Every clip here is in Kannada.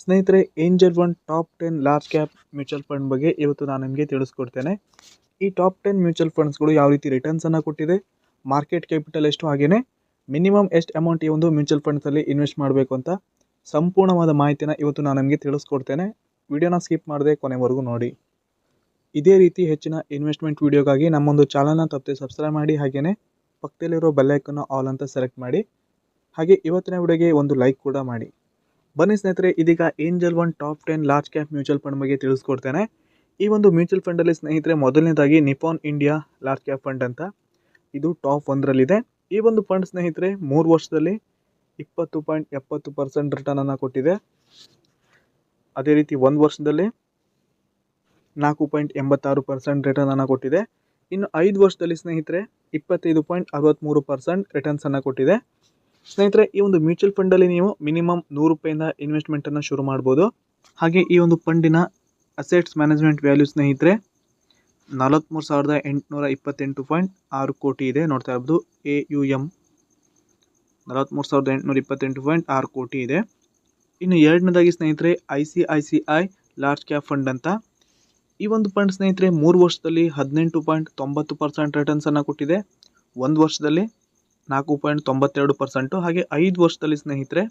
ಸ್ನೇಹಿತರೆ Angel One top ten large cap mutual fund ಬಗ್ಗೆ ಇವತ್ತು ನಾನು ನಿಮಗೆ ತಿಳಿಸ್ಕೊಡ್ತೇನೆ. ಈ ಟಾಪ್ ಟೆನ್ ಮ್ಯೂಚುವಲ್ ಫಂಡ್ಸ್ಗಳು ಯಾವ ರೀತಿ ರಿಟರ್ನ್ಸನ್ನು ಕೊಟ್ಟಿದೆ ಮಾರ್ಕೆಟ್ ಕ್ಯಾಪಿಟಲ್ ಎಷ್ಟು ಹಾಗೆಯೇ ಮಿನಿಮಮ್ ಎಷ್ಟು ಅಮೌಂಟ್ ಈ ಒಂದು ಮ್ಯೂಚುವಲ್ ಫಂಡ್ಸಲ್ಲಿ ಇನ್ವೆಸ್ಟ್ ಮಾಡಬೇಕು ಅಂತ ಸಂಪೂರ್ಣವಾದ ಮಾಹಿತಿನ ಇವತ್ತು ನಾನು ನಿಮಗೆ ತಿಳಿಸ್ಕೊಡ್ತೇನೆ. ವಿಡಿಯೋನ ಸ್ಕಿಪ್ ಮಾಡದೆ ಕೊನೆವರೆಗೂ ನೋಡಿ. ಇದೇ ರೀತಿ ಹೆಚ್ಚಿನ ಇನ್ವೆಸ್ಟ್ಮೆಂಟ್ ವಿಡಿಯೋಗಾಗಿ ನಮ್ಮೊಂದು ಚಾನಲ್ನ ತಪ್ಪದೆ ಸಬ್ಸ್ಕ್ರೈಬ್ ಮಾಡಿ ಹಾಗೆಯೇ ಪಕ್ಕದಲ್ಲಿರೋ ಬೆಲ್ಲೈಕನ್ನು ಆಲ್ ಅಂತ ಸೆಲೆಕ್ಟ್ ಮಾಡಿ, ಹಾಗೆ ಇವತ್ತಿನ ವಿಡಿಯೋಗೆ ಒಂದು ಲೈಕ್ ಕೂಡ ಮಾಡಿ. ಬನ್ನಿ ಸ್ನೇಹಿತರೆ, ಇದೀಗ Angel One top ten large cap mutual fund ಬಗ್ಗೆ ತಿಳಿಸ್ಕೊಡ್ತೇನೆ. ಈ ಒಂದು ಮ್ಯೂಚುವಲ್ ಫಂಡಲ್ಲಿ ಸ್ನೇಹಿತರೆ, ಮೊದಲನೇದಾಗಿ Nippon India large cap fund ಅಂತ ಇದು ಟಾಪ್ ಒಂದರಲ್ಲಿದೆ ಈ ಒಂದು ಫಂಡ್ ಸ್ನೇಹಿತರೆ, ಮೂರು ವರ್ಷದಲ್ಲಿ ಇಪ್ಪತ್ತು ಪಾಯಿಂಟ್ ಎಪ್ಪತ್ತು ಪರ್ಸೆಂಟ್ ರಿಟರ್ನನ್ನು ಕೊಟ್ಟಿದೆ. ಅದೇ ರೀತಿ ಒಂದು ವರ್ಷದಲ್ಲಿ ನಾಲ್ಕು ಪಾಯಿಂಟ್ ಎಂಬತ್ತಾರು ಪರ್ಸೆಂಟ್ ರಿಟರ್ನನ್ನು ಕೊಟ್ಟಿದೆ. ಇನ್ನು ಐದು ವರ್ಷದಲ್ಲಿ ಸ್ನೇಹಿತರೆ, ಇಪ್ಪತ್ತೈದು ಪಾಯಿಂಟ್ ಅರವತ್ತ್ಮೂರು ಪರ್ಸೆಂಟ್ ರಿಟರ್ನ್ಸನ್ನು ಕೊಟ್ಟಿದೆ. ಸ್ನೇಹಿತರೆ, ಈ ಒಂದು ಮ್ಯೂಚುವಲ್ ಫಂಡಲ್ಲಿ ನೀವು ಮಿನಿಮಮ್ ನೂರು ರೂಪಾಯಿಂದ ಇನ್ವೆಸ್ಟ್ಮೆಂಟನ್ನು ಶುರು ಮಾಡ್ಬೋದು. ಹಾಗೆ ಈ ಒಂದು ಫಂಡಿನ ಅಸೆಟ್ಸ್ ಮ್ಯಾನೇಜ್ಮೆಂಟ್ ವ್ಯಾಲ್ಯೂ ಸ್ನೇಹಿತರೆ ನಲವತ್ತ್ಮೂರು ಸಾವಿರದ ಎಂಟುನೂರ ಇಪ್ಪತ್ತೆಂಟು ಪಾಯಿಂಟ್ ಆರು ಕೋಟಿ ಇದೆ. ನೋಡ್ತಾ ಇರ್ಬೋದು ಎ ಯು ಎಂ ನಲವತ್ತ್ಮೂರು ಸಾವಿರದ ಎಂಟುನೂರ ಇಪ್ಪತ್ತೆಂಟು ಪಾಯಿಂಟ್ ಆರು ಕೋಟಿ ಇದೆ. ಇನ್ನು ಎರಡನೇದಾಗಿ ಸ್ನೇಹಿತರೆ I C I C I large cap fund ಅಂತ. ಈ ಒಂದು ಫಂಡ್ ಸ್ನೇಹಿತರೆ, ಮೂರು ವರ್ಷದಲ್ಲಿ ಹದಿನೆಂಟು ಪಾಯಿಂಟ್ ತೊಂಬತ್ತು ಪರ್ಸೆಂಟ್ ರಿಟರ್ನ್ಸನ್ನು ಕೊಟ್ಟಿದೆ. ಒಂದು ವರ್ಷದಲ್ಲಿ ನಾಲ್ಕು ಪಾಯಿಂಟ್ ತೊಂಬತ್ತೆರಡು ಪರ್ಸೆಂಟು ಹಾಗೆ ಐದು ವರ್ಷದಲ್ಲಿ ಸ್ನೇಹಿತರೆ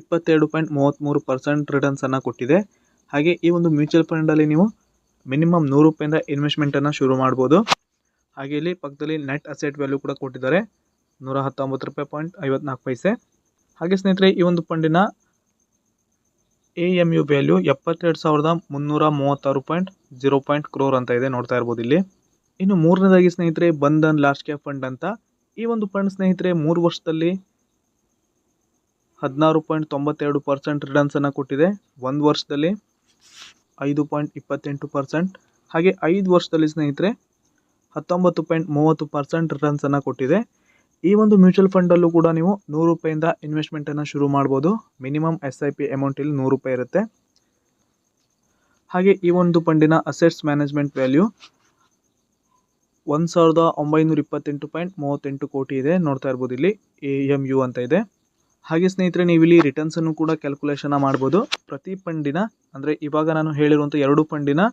ಇಪ್ಪತ್ತೆರಡು ಪಾಯಿಂಟ್ ಮೂವತ್ತ್ಮೂರು ಪರ್ಸೆಂಟ್ ರಿಟರ್ನ್ಸನ್ನು ಕೊಟ್ಟಿದೆ. ಹಾಗೆ ಈ ಒಂದು ಮ್ಯೂಚುವಲ್ ಫಂಡಲ್ಲಿ ನೀವು ಮಿನಿಮಮ್ ನೂರು ರೂಪಾಯಿಂದ ಇನ್ವೆಸ್ಟ್ಮೆಂಟನ್ನು ಶುರು ಮಾಡ್ಬೋದು. ಹಾಗೆ ಇಲ್ಲಿ ಪಕ್ಕದಲ್ಲಿ ನೆಟ್ ಅಸೆಟ್ ವ್ಯಾಲ್ಯೂ ಕೂಡ ಕೊಟ್ಟಿದ್ದಾರೆ. ನೂರ ಹತ್ತೊಂಬತ್ತು ರೂಪಾಯಿ ಪಾಯಿಂಟ್ ಐವತ್ನಾಲ್ಕು ಪೈಸೆ. ಹಾಗೆ ಸ್ನೇಹಿತರೆ ಈ ಒಂದು ಫಂಡಿನ ಎ ಎಂ ಯು ವ್ಯಾಲ್ಯೂ ಎಪ್ಪತ್ತೆರಡು ಸಾವಿರದ ಮುನ್ನೂರ ಮೂವತ್ತಾರು ಪಾಯಿಂಟ್ ಜೀರೋ ಪಾಯಿಂಟ್ ಕ್ರೋರ್ ಅಂತ ಇದೆ ನೋಡ್ತಾ ಇರ್ಬೋದು ಇಲ್ಲಿ. ಇನ್ನು ಮೂರನೇದಾಗಿ ಸ್ನೇಹಿತರೆ ಬಂಧನ್ ಲಾಸ್ಟ್ ಕ್ಯಾಪ್ ಫಂಡ್ ಅಂತ ಈ ಒಂದು ಫಂಡ್ ಸ್ನೇಹಿತರೆ, ಮೂರು ವರ್ಷದಲ್ಲಿ ಹದಿನಾರು ಪಾಯಿಂಟ್ ತೊಂಬತ್ತೆರಡು ಪರ್ಸೆಂಟ್ ರಿಟರ್ನ್ಸನ್ನು ಕೊಟ್ಟಿದೆ. ಒಂದು ವರ್ಷದಲ್ಲಿ ಐದು ಪಾಯಿಂಟ್ ಇಪ್ಪತ್ತೆಂಟು ಪರ್ಸೆಂಟ್ ಹಾಗೆ ಐದು ವರ್ಷದಲ್ಲಿ ಸ್ನೇಹಿತರೆ, ಹತ್ತೊಂಬತ್ತು ಪಾಯಿಂಟ್ ಮೂವತ್ತು ಪರ್ಸೆಂಟ್ ರಿಟರ್ನ್ಸನ್ನು ಕೊಟ್ಟಿದೆ. ಈ ಒಂದು ಮ್ಯೂಚುವಲ್ ಫಂಡಲ್ಲೂ ಕೂಡ ನೀವು ನೂರು ರೂಪಾಯಿಂದ ಇನ್ವೆಸ್ಟ್ಮೆಂಟನ್ನು ಶುರು ಮಾಡ್ಬೋದು. ಮಿನಿಮಮ್ ಎಸ್ ಐ ಪಿ ಅಮೌಂಟಲ್ಲಿ ನೂರು ರೂಪಾಯಿ ಇರುತ್ತೆ. ಹಾಗೆ ಈ ಒಂದು ಫಂಡಿನ ಅಸೆಟ್ಸ್ ಮ್ಯಾನೇಜ್ಮೆಂಟ್ ವ್ಯಾಲ್ಯೂ ಒಂದು ಸಾವಿರದ ಒಂಬೈನೂರ ಇಪ್ಪತ್ತೆಂಟು ಪಾಯಿಂಟ್ ಮೂವತ್ತೆಂಟು ಕೋಟಿ ಇದೆ. ನೋಡ್ತಾ ಇರ್ಬೋದು ಇಲ್ಲಿ ಎ ಎಂ ಯು ಅಂತ ಇದೆ. ಹಾಗೆ ಸ್ನೇಹಿತರೆ, ನೀವು ಇಲ್ಲಿ ರಿಟರ್ನ್ಸನ್ನು ಕೂಡ ಕ್ಯಾಲ್ಕುಲೇಷನ್ ಮಾಡ್ಬೋದು. ಪ್ರತಿ ಪಂಡಿನ, ಅಂದರೆ ಇವಾಗ ನಾನು ಹೇಳಿರುವಂಥ ಎರಡು ಫಂಡಿನ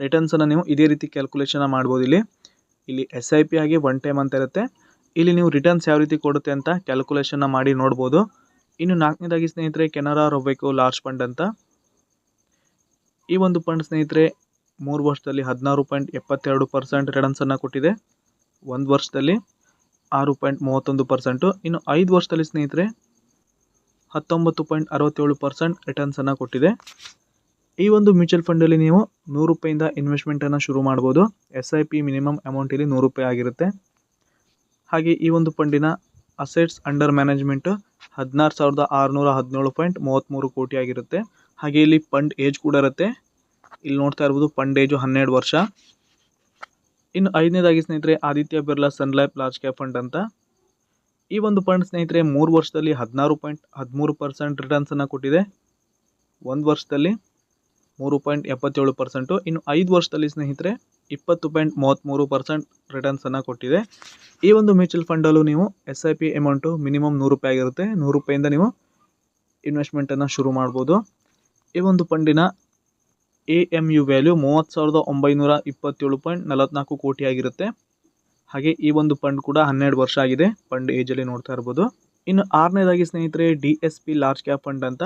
ರಿಟರ್ನ್ಸನ್ನು ನೀವು ಇದೇ ರೀತಿ ಕ್ಯಾಲ್ಕುಲೇಷನ್ ಮಾಡ್ಬೋದು ಇಲ್ಲಿ. ಇಲ್ಲಿ ಎಸ್ ಐ ಪಿ ಆಗಿ ಒನ್ ಟೈಮ್ ಅಂತ ಇರುತ್ತೆ. ಇಲ್ಲಿ ನೀವು ರಿಟರ್ನ್ಸ್ ಯಾವ ರೀತಿ ಕೊಡುತ್ತೆ ಅಂತ ಕ್ಯಾಲ್ಕುಲೇಷನ್ನ ಮಾಡಿ ನೋಡ್ಬೋದು. ಇನ್ನು ನಾಲ್ಕನೇದಾಗಿ ಸ್ನೇಹಿತರೆ, ಕೆನರಾ ರೊಬೆಕೋ ಲಾರ್ಜ್ ಫಂಡ್ ಅಂತ. ಈ ಒಂದು ಫಂಡ್ ಸ್ನೇಹಿತರೆ ಮೂರು ವರ್ಷದಲ್ಲಿ ಹದಿನಾರು ಪಾಯಿಂಟ್ ಎಪ್ಪತ್ತೆರಡು ಪರ್ಸೆಂಟ್ ರಿಟರ್ನ್ಸನ್ನು ಕೊಟ್ಟಿದೆ. ಒಂದು ವರ್ಷದಲ್ಲಿ ಆರು ಪಾಯಿಂಟ್ ಮೂವತ್ತೊಂದು ಪರ್ಸೆಂಟು. ಇನ್ನು ಐದು ವರ್ಷದಲ್ಲಿ ಸ್ನೇಹಿತರೆ, ಹತ್ತೊಂಬತ್ತು ಪಾಯಿಂಟ್ ಅರವತ್ತೇಳು ಪರ್ಸೆಂಟ್ ರಿಟರ್ನ್ಸನ್ನು ಕೊಟ್ಟಿದೆ. ಈ ಒಂದು ಮ್ಯೂಚುವಲ್ ಫಂಡಲ್ಲಿ ನೀವು ನೂರು ರೂಪಾಯಿಂದ ಇನ್ವೆಸ್ಟ್ಮೆಂಟನ್ನು ಶುರು ಮಾಡ್ಬೋದು. S I P minimum amount ಇಲ್ಲಿ ನೂರು ರೂಪಾಯಿ ಆಗಿರುತ್ತೆ. ಹಾಗೆ ಈ ಒಂದು ಫಂಡಿನ ಅಸೆಟ್ಸ್ ಅಂಡರ್ ಮ್ಯಾನೇಜ್ಮೆಂಟು ಹದಿನಾರು ಸಾವಿರದ ಆರುನೂರ ಹದಿನೇಳು ಪಾಯಿಂಟ್ ಮೂವತ್ತ್ಮೂರು ಕೋಟಿ ಆಗಿರುತ್ತೆ. ಹಾಗೆ ಇಲ್ಲಿ ಫಂಡ್ ಏಜ್ ಕೂಡ ಇರುತ್ತೆ. ಇಲ್ಲಿ ನೋಡ್ತಾ ಇರ್ಬೋದು ಫಂಡ್ ಹನ್ನೆರಡು ವರ್ಷ. ಇನ್ನು ಐದನೇದಾಗಿ ಸ್ನೇಹಿತರೆ Aditya Birla Sun Life large cap fund ಅಂತ. ಈ ಒಂದು ಫಂಡ್ ಸ್ನೇಹಿತರೆ ಮೂರು ವರ್ಷದಲ್ಲಿ ಹದಿನಾರು ಪಾಯಿಂಟ್ ಹದಿಮೂರು ಪರ್ಸೆಂಟ್ ರಿಟರ್ನ್ಸನ್ನು ಕೊಟ್ಟಿದೆ. ಒಂದು ವರ್ಷದಲ್ಲಿ ಮೂರು ಪಾಯಿಂಟ್ ಎಪ್ಪತ್ತೇಳು ಪರ್ಸೆಂಟು ಇನ್ನು ಐದು ವರ್ಷದಲ್ಲಿ ಸ್ನೇಹಿತರೆ ಇಪ್ಪತ್ತು ಪಾಯಿಂಟ್ ಮೂವತ್ತ್ಮೂರು ಪರ್ಸೆಂಟ್ ರಿಟರ್ನ್ಸನ್ನು ಕೊಟ್ಟಿದೆ. ಈ ಒಂದು ಮ್ಯೂಚುವಲ್ ಫಂಡಲ್ಲೂ ನೀವು S I P amount minimum ನೂರು ರೂಪಾಯಿ ಆಗಿರುತ್ತೆ. ನೂರು ರೂಪಾಯಿಂದ ನೀವು ಇನ್ವೆಸ್ಟ್ಮೆಂಟನ್ನು ಶುರು ಮಾಡ್ಬೋದು. ಈ ಒಂದು ಫಂಡಿನ ಎ ಎಂ ಯು ವ್ಯಾಲ್ಯೂ ಮೂವತ್ತು ಸಾವಿರದ ಒಂಬೈನೂರ ಇಪ್ಪತ್ತೇಳು ಪಾಯಿಂಟ್ ನಲವತ್ತ್ನಾಲ್ಕು ಕೋಟಿ ಆಗಿರುತ್ತೆ. ಹಾಗೆ ಈ ಒಂದು ಫಂಡ್ ಕೂಡ ಹನ್ನೆರಡು ವರ್ಷ ಆಗಿದೆ. ಫಂಡ್ ಏಜಲ್ಲಿ ನೋಡ್ತಾ ಇರ್ಬೋದು. ಇನ್ನು ಆರನೇದಾಗಿ ಸ್ನೇಹಿತರೆ, D S P large cap fund ಅಂತ.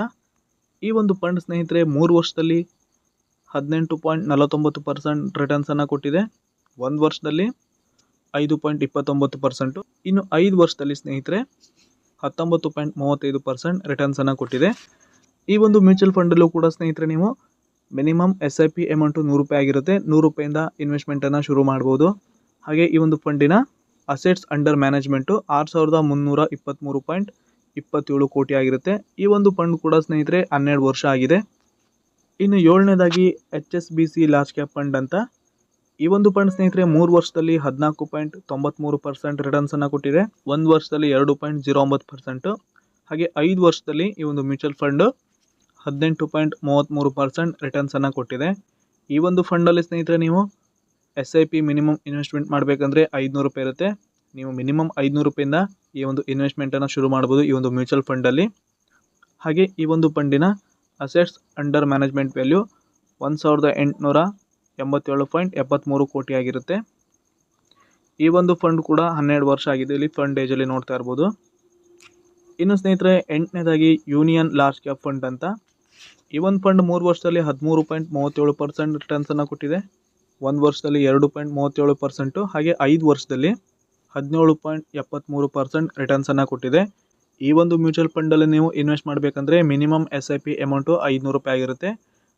ಈ ಒಂದು ಫಂಡ್ ಸ್ನೇಹಿತರೆ, ಮೂರು ವರ್ಷದಲ್ಲಿ ಹದಿನೆಂಟು ಪಾಯಿಂಟ್ ನಲವತ್ತೊಂಬತ್ತು ಪರ್ಸೆಂಟ್ ರಿಟರ್ನ್ಸನ್ನು ಕೊಟ್ಟಿದೆ. ಒಂದು ವರ್ಷದಲ್ಲಿ ಐದು ಪಾಯಿಂಟ್ ಇಪ್ಪತ್ತೊಂಬತ್ತು ಪರ್ಸೆಂಟು. ಇನ್ನು ಐದು ವರ್ಷದಲ್ಲಿ ಸ್ನೇಹಿತರೆ, ಹತ್ತೊಂಬತ್ತು ಪಾಯಿಂಟ್ ಮೂವತ್ತೈದು ಪರ್ಸೆಂಟ್ ರಿಟರ್ನ್ಸನ್ನು ಕೊಟ್ಟಿದೆ. ಈ ಒಂದು ಮ್ಯೂಚುವಲ್ ಫಂಡಲ್ಲೂ ಕೂಡ ಸ್ನೇಹಿತರೆ ನೀವು minimum S I P amount ನೂರು ರೂಪಾಯಿ ಆಗಿರುತ್ತೆ. ನೂರು ರೂಪಾಯಿಂದ ಇನ್ವೆಸ್ಟ್ಮೆಂಟನ್ನು ಶುರು ಮಾಡ್ಬೋದು. ಹಾಗೆ ಈ ಒಂದು ಫಂಡಿನ ಅಸೆಟ್ಸ್ ಅಂಡರ್ ಮ್ಯಾನೇಜ್ಮೆಂಟು ಆರು ಸಾವಿರದ ಮುನ್ನೂರ ಇಪ್ಪತ್ತ್ಮೂರು ಪಾಯಿಂಟ್ ಇಪ್ಪತ್ತೇಳು ಕೋಟಿ ಆಗಿರುತ್ತೆ. ಈ ಒಂದು ಫಂಡ್ ಕೂಡ ಸ್ನೇಹಿತರೆ ಹನ್ನೆರಡು ವರ್ಷ ಆಗಿದೆ. ಇನ್ನು ಏಳನೇದಾಗಿ H S B C large cap fund ಅಂತ. ಈ ಒಂದು ಫಂಡ್ ಸ್ನೇಹಿತರೆ ಮೂರು ವರ್ಷದಲ್ಲಿ ಹದಿನಾಲ್ಕು ಪಾಯಿಂಟ್ ತೊಂಬತ್ತ್ಮೂರು ಪರ್ಸೆಂಟ್ ರಿಟರ್ನ್ಸನ್ನು ಕೊಟ್ಟಿದೆ. ಒಂದು ವರ್ಷದಲ್ಲಿ ಎರಡು ಪಾಯಿಂಟ್ ಜೀರೋ ಒಂಬತ್ತು ಪರ್ಸೆಂಟು. ಹಾಗೆ ಐದು ವರ್ಷದಲ್ಲಿ ಈ ಒಂದು ಮ್ಯೂಚುವಲ್ ಫಂಡು ಹದಿನೆಂಟು ಪಾಯಿಂಟ್ ಮೂವತ್ತ್ಮೂರು ಪರ್ಸೆಂಟ್ ರಿಟರ್ನ್ಸನ್ನು ಕೊಟ್ಟಿದೆ. ಈ ಒಂದು ಫಂಡಲ್ಲಿ ಸ್ನೇಹಿತರೆ ನೀವು S I P minimum investment ಮಾಡಬೇಕಂದ್ರೆ ಐದುನೂರು ರೂಪಾಯಿ ಇರುತ್ತೆ. ನೀವು ಮಿನಿಮಮ್ ಐದುನೂರು ರೂಪಾಯಿಂದ ಈ ಒಂದು ಇನ್ವೆಸ್ಟ್ಮೆಂಟನ್ನು ಶುರು ಮಾಡ್ಬೋದು ಈ ಒಂದು ಮ್ಯೂಚುವಲ್ ಫಂಡಲ್ಲಿ ಹಾಗೆ ಈ ಒಂದು ಫಂಡಿನ ಅಸೆಟ್ಸ್ ಅಂಡರ್ ಮ್ಯಾನೇಜ್ಮೆಂಟ್ ವ್ಯಾಲ್ಯೂ ಒಂದು ಸಾವಿರದ ಎಂಟುನೂರ ಎಂಬತ್ತೇಳು ಪಾಯಿಂಟ್ ಎಪ್ಪತ್ತ್ಮೂರು ಕೋಟಿ ಆಗಿರುತ್ತೆ. ಈ ಒಂದು ಫಂಡ್ ಕೂಡ ಹನ್ನೆರಡು ವರ್ಷ ಆಗಿದೆ ಇಲ್ಲಿ ಫಂಡ್ ಏಜಲ್ಲಿ ನೋಡ್ತಾ ಇರ್ಬೋದು. ಇನ್ನು ಸ್ನೇಹಿತರೆ ಎಂಟನೇದಾಗಿ ಯೂನಿಯನ್ ಲಾರ್ಜ್ ಕ್ಯಾಪ್ ಫಂಡ್ ಅಂತ. ಈ ಒಂದು ಫಂಡ್ ಮೂರು ವರ್ಷದಲ್ಲಿ ಹದಿಮೂರು ಪಾಯಿಂಟ್ ಮೂವತ್ತೇಳು ಪರ್ಸೆಂಟ್ ರಿಟರ್ನ್ಸನ್ನು ಕೊಟ್ಟಿದೆ. ಒಂದು ವರ್ಷದಲ್ಲಿ ಎರಡು ಪಾಯಿಂಟ್ ಮೂವತ್ತೇಳು ಪರ್ಸೆಂಟು ಹಾಗೆ ಐದು ವರ್ಷದಲ್ಲಿ ಹದಿನೇಳು ಪಾಯಿಂಟ್ ಎಪ್ಪತ್ತ್ಮೂರು ಪರ್ಸೆಂಟ್ ರಿಟರ್ನ್ಸನ್ನು ಕೊಟ್ಟಿದೆ. ಈ ಒಂದು ಮ್ಯೂಚುವಲ್ ಫಂಡಲ್ಲಿ ನೀವು ಇನ್ವೆಸ್ಟ್ ಮಾಡಬೇಕಂದ್ರೆ minimum S I P amount ಐದುನೂರು ರೂಪಾಯಿ ಆಗಿರುತ್ತೆ.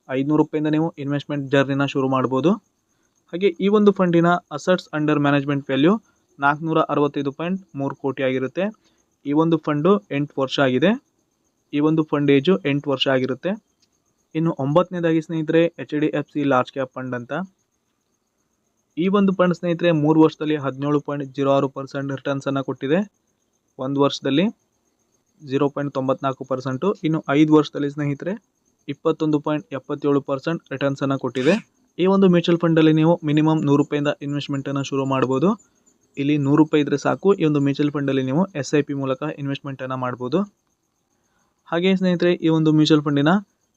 ಐದುನೂರು ರೂಪಾಯಿಂದ ನೀವು ಇನ್ವೆಸ್ಟ್ಮೆಂಟ್ ಜರ್ನಿನ ಶುರು ಮಾಡ್ಬೋದು. ಹಾಗೆ ಈ ಒಂದು ಫಂಡಿನ ಅಸೆಟ್ಸ್ ಅಂಡರ್ ಮ್ಯಾನೇಜ್ಮೆಂಟ್ ವ್ಯಾಲ್ಯೂ ನಾಲ್ಕುನೂರ ಅರವತ್ತೈದು ಪಾಯಿಂಟ್ ಮೂರು ಕೋಟಿ ಆಗಿರುತ್ತೆ. ಈ ಒಂದು ಫಂಡು ಎಂಟು ವರ್ಷ ಆಗಿದೆ. ಈ ಒಂದು ಫಂಡ್ ಏಜು ಎಂಟು ವರ್ಷ ಆಗಿರುತ್ತೆ. ಇನ್ನು ಒಂಬತ್ತನೇದಾಗಿ ಸ್ನೇಹಿತರೆ H D F C large cap fund ಅಂತ. ಈ ಒಂದು ಫಂಡ್ ಸ್ನೇಹಿತರೆ ಮೂರು ವರ್ಷದಲ್ಲಿ ಹದಿನೇಳು ಪಾಯಿಂಟ್ ಜೀರೋ ಆರು ಪರ್ಸೆಂಟ್ ರಿಟರ್ನ್ಸನ್ನು ಕೊಟ್ಟಿದೆ. ಒಂದು ವರ್ಷದಲ್ಲಿ ಜೀರೋ ಪಾಯಿಂಟ್ ತೊಂಬತ್ನಾಲ್ಕು ಪರ್ಸೆಂಟು ಇನ್ನು ಐದು ವರ್ಷದಲ್ಲಿ ಸ್ನೇಹಿತರೆ ಇಪ್ಪತ್ತೊಂದು ಪಾಯಿಂಟ್ ಎಪ್ಪತ್ತೇಳು ಪರ್ಸೆಂಟ್ ರಿಟರ್ನ್ಸನ್ನು ಕೊಟ್ಟಿದೆ. ಈ ಒಂದು ಮ್ಯೂಚುವಲ್ ಫಂಡಲ್ಲಿ ನೀವು ಮಿನಿಮಮ್ ನೂರು ರೂಪಾಯಿಂದ ಇನ್ವೆಸ್ಟ್ಮೆಂಟನ್ನು ಶುರು ಮಾಡ್ಬೋದು. ಇಲ್ಲಿ ನೂರು ರೂಪಾಯಿ ಇದ್ದರೆ ಸಾಕು. ಈ ಒಂದು ಮ್ಯೂಚುವಲ್ ಫಂಡಲ್ಲಿ ನೀವು ಎಸ್ ಐ ಪಿ ಮೂಲಕ ಇನ್ವೆಸ್ಟ್ಮೆಂಟನ್ನು ಮಾಡ್ಬೋದು. ಹಾಗೆಯೇ ಸ್ನೇಹಿತರೆ ಈ ಒಂದು ಮ್ಯೂಚುವಲ್ ಫಂಡಿನ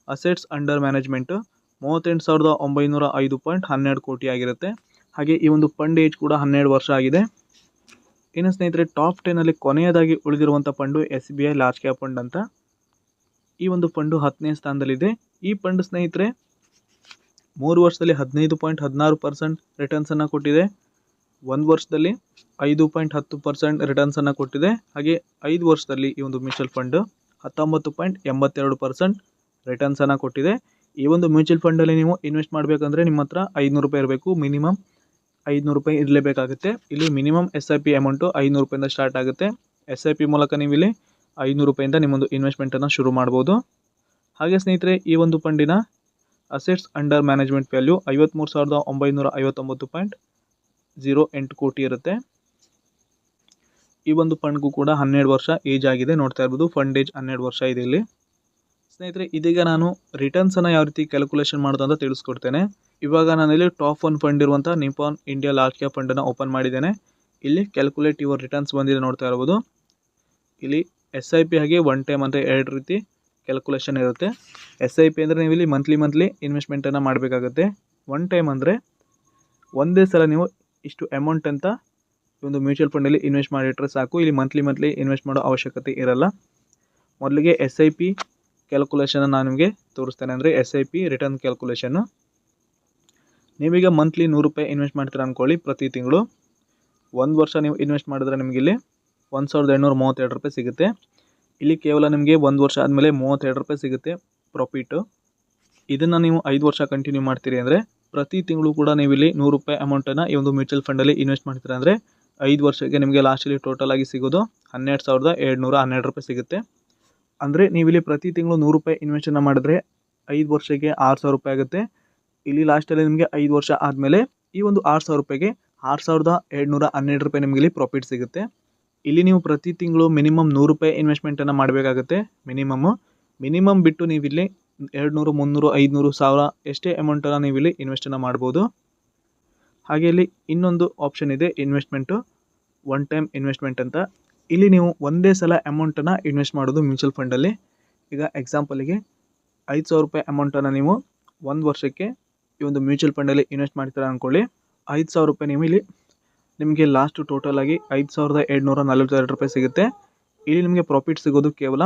ಅಸೆಟ್ಸ್ ಅಂಡರ್ ಮ್ಯಾನೇಜ್ಮೆಂಟು ಮೂವತ್ತೆಂಟು ಸಾವಿರದ ಒಂಬೈನೂರ ಐದು ಪಾಯಿಂಟ್ ಹನ್ನೆರಡು ಕೋಟಿ ಆಗಿರುತ್ತೆ ಹಾಗೆ ಈ ಒಂದು ಫಂಡ್ ಏಜ್ ಕೂಡ ಹನ್ನೆರಡು ವರ್ಷ ಆಗಿದೆ. ಇನ್ನು ಸ್ನೇಹಿತರೆ ಟಾಪ್ ಟೆನ್ನಲ್ಲಿ ಕೊನೆಯದಾಗಿ ಉಳಿದಿರುವಂಥ fund S B I large cap fund ಅಂತ. ಈ ಒಂದು ಫಂಡು ಹತ್ತನೇ ಸ್ಥಾನದಲ್ಲಿದೆ. ಈ ಫಂಡ್ ಸ್ನೇಹಿತರೆ, ಮೂರು ವರ್ಷದಲ್ಲಿ ಹದಿನೈದು ಪಾಯಿಂಟ್ ಹದಿನಾರು ಪರ್ಸೆಂಟ್ ರಿಟರ್ನ್ಸನ್ನು ಕೊಟ್ಟಿದೆ. ಒಂದು ವರ್ಷದಲ್ಲಿ ಐದು ಪಾಯಿಂಟ್ ಹತ್ತು ಪರ್ಸೆಂಟ್ ರಿಟರ್ನ್ಸನ್ನು ಕೊಟ್ಟಿದೆ. ಹಾಗೆ ಐದು ವರ್ಷದಲ್ಲಿ ಈ ಒಂದು ಮ್ಯೂಚುವಲ್ ಫಂಡ್ ಹತ್ತೊಂಬತ್ತು ಪಾಯಿಂಟ್ ಎಂಬತ್ತೆರಡು ಪರ್ಸೆಂಟ್ ರಿಟರ್ನ್ಸನ್ನು ಕೊಟ್ಟಿದೆ. ಈ ಒಂದು ಮ್ಯೂಚುವಲ್ ಫಂಡಲ್ಲಿ ನೀವು ಇನ್ವೆಸ್ಟ್ ಮಾಡಬೇಕಂದ್ರೆ ನಿಮ್ಮ ಹತ್ರ ಐದುನೂರು ರೂಪಾಯಿ ಇರಬೇಕು ಮಿನಿಮಮ್ ಐದುನೂರು ರೂಪಾಯಿ ಇರಲೇಬೇಕಾಗುತ್ತೆ ಇಲ್ಲಿ minimum S I P amount ಐನೂರು ರೂಪಾಯಿಂದ ಸ್ಟಾರ್ಟ್ ಆಗುತ್ತೆ. ಎಸ್ ಐ ಪಿ ಮೂಲಕ ನೀವು ಇಲ್ಲಿ ಐನೂರು ರೂಪಾಯಿಂದ ನಿಮ್ಮೊಂದು ಇನ್ವೆಸ್ಟ್ಮೆಂಟನ್ನು ಶುರು ಮಾಡ್ಬೋದು. ಹಾಗೆ ಸ್ನೇಹಿತರೆ, ಈ ಒಂದು ಫಂಡಿನ ಅಸೆಟ್ಸ್ ಅಂಡರ್ ಮ್ಯಾನೇಜ್ಮೆಂಟ್ ವ್ಯಾಲ್ಯೂ ಐವತ್ತ್ಮೂರು ಸಾವಿರದ ಒಂಬೈನೂರ ಐವತ್ತೊಂಬತ್ತು ಪಾಯಿಂಟ್ ಝೀರೋ ಎಂಟು ಕೋಟಿ ಇರುತ್ತೆ. ಈ ಒಂದು ಫಂಡ್ಗೂ ಕೂಡ ಹನ್ನೆರಡು ವರ್ಷ ಏಜ್ ಆಗಿದೆ. ನೋಡ್ತಾ ಇರ್ಬೋದು ಫಂಡ್ ಏಜ್ ಹನ್ನೆರಡು ವರ್ಷ ಇದೆ ಇಲ್ಲಿ. ಸ್ನೇಹಿತರೆ, ಇದೀಗ ನಾನು ರಿಟರ್ನ್ಸನ್ನು ಯಾವ ರೀತಿ ಕ್ಯಾಲ್ಕುಲೇಷನ್ ಮಾಡೋದು ಅಂತ ತಿಳಿಸ್ಕೊಡ್ತೇನೆ. ಇವಾಗ ನಾನಿಲ್ಲಿ ಟಾಪ್ ಒನ್ ಫಂಡ್ ಇರುವಂಥ ನಿಪಾನ್ ಇಂಡಿಯಾ ಲಾರ್ಜ್ ಕ್ಯಾಪ್ ಫಂಡನ್ನು ಓಪನ್ ಮಾಡಿದ್ದೇನೆ. ಇಲ್ಲಿ ಕ್ಯಾಲ್ಕುಲೇಟ್ ಯುವರ್ ರಿಟರ್ನ್ಸ್ ಬಂದಿದೆ ನೋಡ್ತಾ ಇರ್ಬೋದು. ಇಲ್ಲಿ ಎಸ್ ಐ ಪಿ ಹಾಗೆ ಒನ್ ಟೈಮ್ ಅಂದರೆ ಎರಡು ರೀತಿ ಕ್ಯಾಲ್ಕುಲೇಷನ್ ಇರುತ್ತೆ. ಎಸ್ ಐ ಪಿ ಅಂದರೆ ನೀವು ಇಲ್ಲಿ ಮಂತ್ಲಿ ಮಂತ್ಲಿ ಇನ್ವೆಸ್ಟ್ಮೆಂಟನ್ನು ಮಾಡಬೇಕಾಗುತ್ತೆ. ಒನ್ ಟೈಮ್ ಅಂದರೆ ಒಂದೇ ಸಲ ನೀವು ಇಷ್ಟು ಅಮೌಂಟ್ ಅಂತ ಒಂದು ಮ್ಯೂಚುವಲ್ ಫಂಡಲ್ಲಿ ಇನ್ವೆಸ್ಟ್ ಮಾಡಿಟ್ರೆ ಸಾಕು. ಇಲ್ಲಿ ಮಂತ್ಲಿ ಮಂತ್ಲಿ ಇನ್ವೆಸ್ಟ್ ಮಾಡೋ ಅವಶ್ಯಕತೆ ಇರಲ್ಲ. ಮೊದಲಿಗೆ ಎಸ್ ಐ ಪಿ ಕ್ಯಾಲ್ಕುಲೇಷನ್ ನಾನು ನಿಮಗೆ ತೋರಿಸ್ತೇನೆ ಅಂದರೆ ಎಸ್ ಐ ಪಿ ರಿಟರ್ನ್ ಕ್ಯಾಲ್ಕುಲೇಷನ್ನು ನೀವೀಗ ಮಂತ್ಲಿ ನೂರು ರೂಪಾಯಿ ಇನ್ವೆಸ್ಟ್ ಮಾಡ್ತೀರಾ ಅಂದ್ಕೊಳ್ಳಿ ಪ್ರತಿ ತಿಂಗಳು. ಒಂದು ವರ್ಷ ನೀವು ಇನ್ವೆಸ್ಟ್ ಮಾಡಿದ್ರೆ ನಿಮಗೆ ಇಲ್ಲಿ ಒಂದು ಸಾವಿರದ ಎಂಟುನೂರ ಮೂವತ್ತೆರಡು ರೂಪಾಯಿ ಸಿಗುತ್ತೆ. ಇಲ್ಲಿ ಕೇವಲ ನಿಮಗೆ ಒಂದು ವರ್ಷ ಆದಮೇಲೆ ಮೂವತ್ತೆರಡು ರೂಪಾಯಿ ಸಿಗುತ್ತೆ ಪ್ರಾಫಿಟ್ಟು ಇದನ್ನು ನೀವು ಐದು ವರ್ಷ ಕಂಟಿನ್ಯೂ ಮಾಡ್ತೀರಿ ಅಂದರೆ ಪ್ರತಿ ತಿಂಗಳು ಕೂಡ ನೀವು ಇಲ್ಲಿ ನೂರು ರೂಪಾಯಿ ಅಮೌಂಟನ್ನು ಈ ಒಂದು ಮ್ಯೂಚುವಲ್ ಫಂಡಲ್ಲಿ ಇನ್ವೆಸ್ಟ್ ಮಾಡ್ತೀರಾ ಅಂದರೆ ಐದು ವರ್ಷಕ್ಕೆ ನಿಮಗೆ ಲಾಸ್ಟಲ್ಲಿ ಟೋಟಲ್ ಆಗಿ ಸಿಗೋದು ಹನ್ನೆರಡು ಸಾವಿರದ ಏಳ್ನೂರ ಹನ್ನೆರಡು ರೂಪಾಯಿ ಸಿಗುತ್ತೆ. ಅಂದರೆ ನೀವಿಲ್ಲಿ ಪ್ರತಿ ತಿಂಗಳು ನೂರು ರೂಪಾಯಿ ಇನ್ವೆಸ್ಟನ್ನು ಮಾಡಿದ್ರೆ ಐದು ವರ್ಷಕ್ಕೆ ಆರು ಸಾವಿರ ರೂಪಾಯಿ ಆಗುತ್ತೆ. ಇಲ್ಲಿ ಲಾಸ್ಟಲ್ಲಿ ನಿಮಗೆ ಐದು ವರ್ಷ ಆದಮೇಲೆ ಈ ಒಂದು ಆರು ಸಾವಿರ ರೂಪಾಯಿಗೆ ಆರು ಸಾವಿರದ ಏಳ್ನೂರ ಹನ್ನೆರಡು ರೂಪಾಯಿ ನಿಮಗೆ ಇಲ್ಲಿ ಪ್ರಾಫಿಟ್ ಸಿಗುತ್ತೆ. ಇಲ್ಲಿ ನೀವು ಪ್ರತಿ ತಿಂಗಳು ಮಿನಿಮಮ್ ನೂರು ರೂಪಾಯಿ ಇನ್ವೆಸ್ಟ್ಮೆಂಟನ್ನು ಮಾಡಬೇಕಾಗುತ್ತೆ. ಮಿನಿಮಮ್ಮು ಮಿನಿಮಮ್ ಬಿಟ್ಟು ನೀವಿಲ್ಲಿ ಎರಡು ನೂರು ಮುನ್ನೂರು, ಐದುನೂರು, ಸಾವಿರ ಎಷ್ಟೇ ಅಮೌಂಟನ್ನು ನೀವಿಲ್ಲಿ ಇನ್ವೆಸ್ಟನ್ನು ಮಾಡ್ಬೋದು. ಹಾಗೆ ಇಲ್ಲಿ ಇನ್ನೊಂದು ಆಪ್ಷನ್ ಇದೆ ಇನ್ವೆಸ್ಟ್ಮೆಂಟು ಒನ್ ಟೈಮ್ ಇನ್ವೆಸ್ಟ್ಮೆಂಟ್ ಅಂತ. ಇಲ್ಲಿ ನೀವು ಒಂದೇ ಸಲ ಅಮೌಂಟನ್ನು ಇನ್ವೆಸ್ಟ್ ಮಾಡೋದು ಮ್ಯೂಚುವಲ್ ಫಂಡಲ್ಲಿ ಈಗ ಎಕ್ಸಾಂಪಲಿಗೆ ಐದು ಸಾವಿರ ರೂಪಾಯಿ ಅಮೌಂಟನ್ನು ನೀವು ಒಂದು ವರ್ಷಕ್ಕೆ ಈ ಒಂದು ಮ್ಯೂಚುವಲ್ ಫಂಡಲ್ಲಿ ಇನ್ವೆಸ್ಟ್ ಮಾಡ್ತೀರಾ ಅಂದ್ಕೊಳ್ಳಿ ಐದು ಸಾವಿರ ರೂಪಾಯಿ ನೀವು ಇಲ್ಲಿ ನಿಮಗೆ ಲಾಸ್ಟ್ ಟೋಟಲ್ ಆಗಿ ಐದು ಸಾವಿರದ ಏಳ್ನೂರ ನಲವತ್ತೆರಡು ರೂಪಾಯಿ ಸಿಗುತ್ತೆ. ಇಲ್ಲಿ ನಿಮಗೆ ಪ್ರಾಫಿಟ್ ಸಿಗೋದು ಕೇವಲ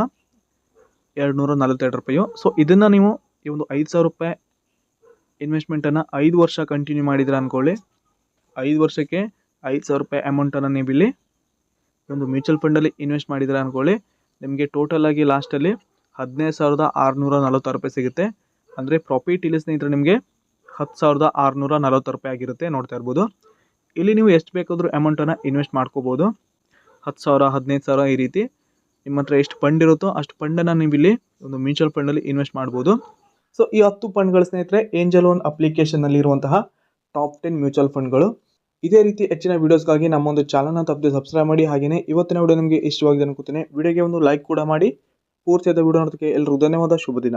ಎರಡು ನೂರ ನಲವತ್ತೆರಡು ರೂಪಾಯಿ. ಸೊ ಇದನ್ನು ನೀವು ಈ ಒಂದು ಐದು ಸಾವಿರ ರೂಪಾಯಿ ಇನ್ವೆಸ್ಟ್ಮೆಂಟನ್ನು ಐದು ವರ್ಷ ಕಂಟಿನ್ಯೂ ಮಾಡಿದ್ರೆ ಅಂದ್ಕೊಳ್ಳಿ ಐದು ವರ್ಷಕ್ಕೆ ಐದು ಸಾವಿರ ರೂಪಾಯಿ ಅಮೌಂಟನ್ನು ನೀವು ಇಲ್ಲಿ ಒಂದು ಮ್ಯೂಚುವಲ್ ಫಂಡಲ್ಲಿ ಇನ್ವೆಸ್ಟ್ ಮಾಡಿದರೆ ಅಂದ್ಕೊಳ್ಳಿ, ನಿಮಗೆ ಟೋಟಲ್ ಆಗಿ ಲಾಸ್ಟಲ್ಲಿ ಹದಿನೈದು ಸಾವಿರದ ಆರುನೂರ ನಲವತ್ತಾರು ರೂಪಾಯಿ ಸಿಗುತ್ತೆ. ಅಂದರೆ ಪ್ರಾಫಿಟ್ ಇಲ್ಲಿ ಸ್ನೇಹಿತರೆ ನಿಮಗೆ ಹತ್ತು ಸಾವಿರದ ಆರುನೂರ ನಲವತ್ತು ರೂಪಾಯಿ ಆಗಿರುತ್ತೆ ನೋಡ್ತಾ ಇರ್ಬೋದು. ಇಲ್ಲಿ ನೀವು ಎಷ್ಟು ಬೇಕಾದರೂ ಅಮೌಂಟನ್ನು ಇನ್ವೆಸ್ಟ್ ಮಾಡ್ಕೋಬೋದು. ಹತ್ತು ಸಾವಿರ, ಹದಿನೈದು ಸಾವಿರ ಈ ರೀತಿ ನಿಮ್ಮ ಹತ್ರ ಎಷ್ಟು ಫಂಡ್ ಇರುತ್ತೋ ಅಷ್ಟು ಫಂಡನ್ನು ನೀವು ಇಲ್ಲಿ ಒಂದು ಮ್ಯೂಚುವಲ್ ಫಂಡಲ್ಲಿ ಇನ್ವೆಸ್ಟ್ ಮಾಡ್ಬೋದು. ಸೊ ಈ ಹತ್ತು ಫಂಡ್ಗಳ ಸ್ನೇಹಿತರೆ ಏಂಜಲ್ ಒನ್ ಅಪ್ಲಿಕೇಶನ್ನಲ್ಲಿರುವಂತಹ ಟಾಪ್ ಟೆನ್ ಮ್ಯೂಚುವಲ್ ಫಂಡ್ಗಳು ಇದೇ ರೀತಿ ಹೆಚ್ಚಿನ ವೀಡಿಯೋಸ್ಗಾಗಿ ನಮ್ಮೊಂದು ಚಾನಲ್ನ ತಪ್ಪದೆ ಸಬ್ಸ್ಕ್ರೈಬ್ ಮಾಡಿ. ಹಾಗೆಯೇ ಇವತ್ತಿನ ವಿಡಿಯೋ ನಿಮಗೆ ಇಷ್ಟವಾಗಿದೆ ಅನ್ಕೋತೀನಿ ವಿಡಿಯೋಗೆ ಒಂದು ಲೈಕ್ ಕೂಡ ಮಾಡಿ. ಪೂರ್ತಿಯಾದ ವಿಡಿಯೋ ನೋಡೋದಕ್ಕೆ ಎಲ್ಲರಿಗೂ ಧನ್ಯವಾದ. ಶುಭ ದಿನ